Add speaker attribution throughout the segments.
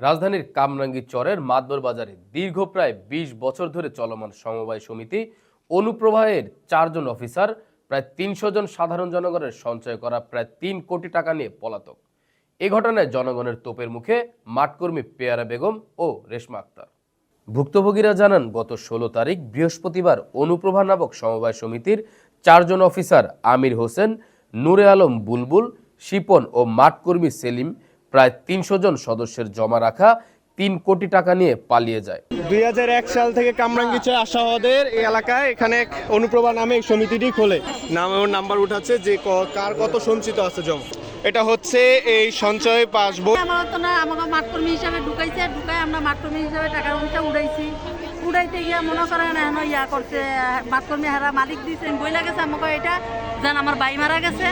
Speaker 1: রাজধানীর কামরাঙ্গি চরের মাদবর বাজারে দীর্ঘ প্রায় ২০ বছর ধরে চলমান সমবায় সমিতি, অনুপ্রবাহের চারজন অফিসার, প্রায় তিনশো জন সাধারণ জনগণের সঞ্চয় করা প্রায় তিন কোটি টাকা নিয়ে পলাতক। এ ঘটনায় জনগণের তোপের মুখে মাঠকর্মী পেয়ারা বেগম ও রেশমা আক্তার। ভুক্তভোগীরা জানান, গত ষোলো তারিখ বৃহস্পতিবার অনুপ্রভা নামক সমবায় সমিতির চারজন অফিসার আমির হোসেন, নূরে আলম বুলবুল, শিপন ও মাঠকর্মী সেলিম প্রায় তিনশো জন সদস্যের জমা রাখা তিন কোটি টাকা নিয়ে পালিয়ে যায়।
Speaker 2: দুই হাজার এক সাল থেকে কামরাঙ্গিচে আশাবাদের এই এলাকায় এখানে অনুপ্রভা নামে এই সমিতিটি খোলে। নাম এবং নাম্বার উঠাচ্ছে যে কার কত সঞ্চিত আছে জমা। এটা হচ্ছে এই সঞ্চয় পাসবই
Speaker 3: আমার তো না আমাকে মাঠকর্মী হিসাবে ঢুকাইছে ঢুকাই আমরা মাঠকর্মী হিসাবে টাকা পয়সা উড়াইছি। উড়াইতে গিয়া মনে করেন এখন ইয়া করছে মাঠকর্মী হারা মালিক দিয়েছে বইলা গেছে আমাকে এটা যেন আমার বাই মারা গেছে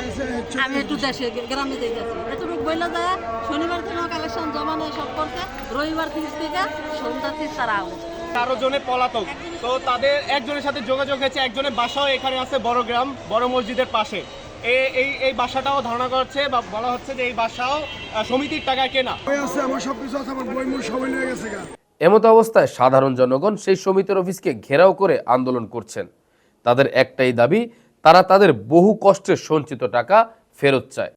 Speaker 3: আমি একটু দেশে গ্রামে যাই গেছি এতটুকু বইলা যায় শনিবার দিন কালেকশন জমা নেয় সব করছে রবিবার তিরিশ থেকে সন্ধ্যা তিরিশ তারা আউট
Speaker 2: তেরো জনে পলাতক। তো তাদের একজনের সাথে যোগাযোগ হয়েছে একজনের বাসাও এখানে আছে বড় গ্রাম বড় মসজিদের পাশে। এই এই বাসাটাও ধারণা করছে বা বলা হচ্ছে যে এই বাসাও সমিতির টাকা কেনা।
Speaker 4: বই আছে আমার সব কিছু আছে আমার বই সবাই নিয়ে গেছে
Speaker 1: এমতো অবস্থায় সাধারণ জনগণ সেই সমিতির অফিসকে ঘেরাও করে আন্দোলন করছেন। তাদের একটাই দাবি, তারা তাদের বহু কষ্টের সঞ্চিত টাকা ফেরত চায়।